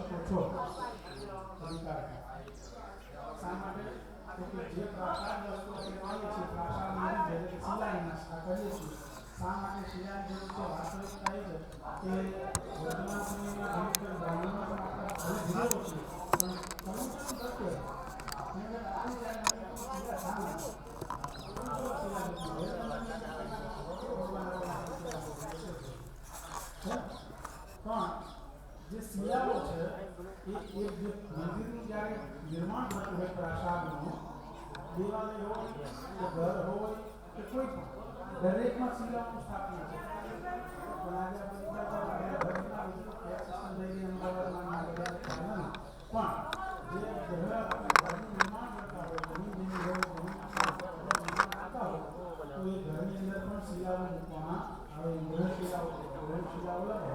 શકો છો શા માટે તો કે જે પ્રાસાદ વસ્તુ આપણે માનીએ છીએ પ્રાસાદની જ્યારે શિલાન્યાસ આ કરીએ છીએ શા માટે શિલાન્યાસ જે વાસ્તવિકતા એ છે કે વર્તમાન સમયમાં ઘણી વખત બ્રાહ્મણો પણ આપણે ભલે વિરોધ છીએ પણ તત્વ ઘણી વખત આવી જાય આપણે શિલા શા માટે? પણ જે શિયાળો છે, એ એક મંદિરનું જ્યારે નિર્માણ થતું હોય પ્રાસાદનું, દેવાલય હોય કે ઘર હોય કે કોઈ પણ, દરેકમાં શિયાળાનું સ્થાપના છે. પણ જે નિર્માણ કરતા ઘરની અંદર પણ શિલાઓ મૂકવામાં આવે. ગ્રહ શિલાઓ ગ્રહ શિલાઓ લગે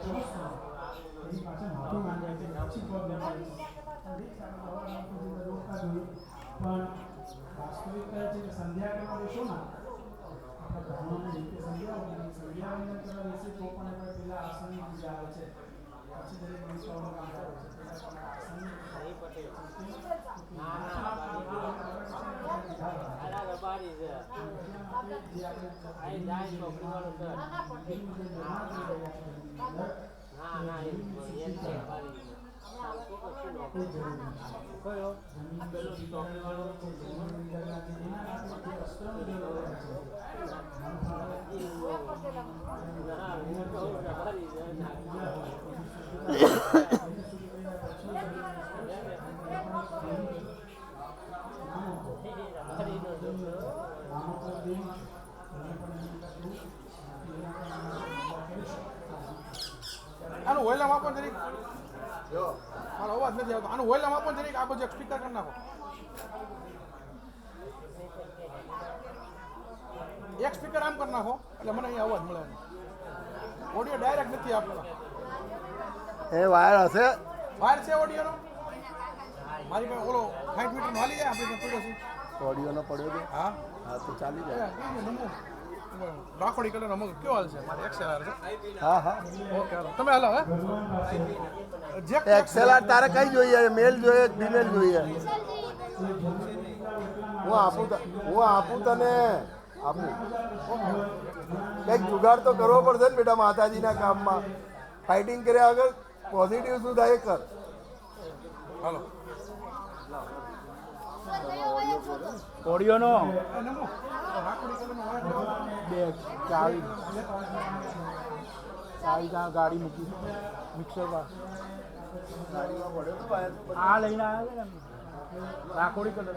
પણ સંધ્યા કરવા ના. આપણા બ્રાહ્મણોને તો પણ આપણે છે પછી દરેક દેવતાઓનું કામ કરે છે પેલા પણ આસનની આના રબારી છે અહીં જાય ચોકડી વાળો સર ના ના એ એમ છે રબારી છે કયો પેલો ચોકડી વાળો ના હું કહું રબારી છે ના રબારીનો છોકરો આનું વોલ્યુમ આપો જરીક. મારો અવાજ નથી આવતો. આનું વોલ્યુમ આપો જરીક આ બધું સ્પીકર કરી નાખો. એક સ્પીકર આમ કરી નાખો એટલે મને અહીંયા અવાજ મળે ઓડિયો ડાયરેક્ટ નથી આપતો. એ વાયર હશે. વાયર છે ઓડિયોનો મારી પાસે ઓલો સાઠ મીટર હાલી જાય આપણે પડ્યો છે. ઓડિયોનો પડ્યો છે? હા. હા તો ચાલી જાય. રાખોડી કલર અમુક કયો હાલ છે મારે એક્સએલઆર છે હા હા ઓકે હાલો તમે હાલો હે જે એક્સેલઆર તારે કઈ જોઈએ મેલ જોઈએ ફિમેલ જોઈએ હું આપું હું આપું તને આપું કંઈક જુગાડ તો કરવો પડશે ને બેટા માતાજીના કામમાં ફાઇટિંગ કર્યા આગળ પોઝિટિવ શું થાય કર હાલો વાયર બે ચાવી ચાવી ત્યાં ગાડી મૂકી. મિક્સર પર આ લઈને આવ્યા ને રાખોડી કલર.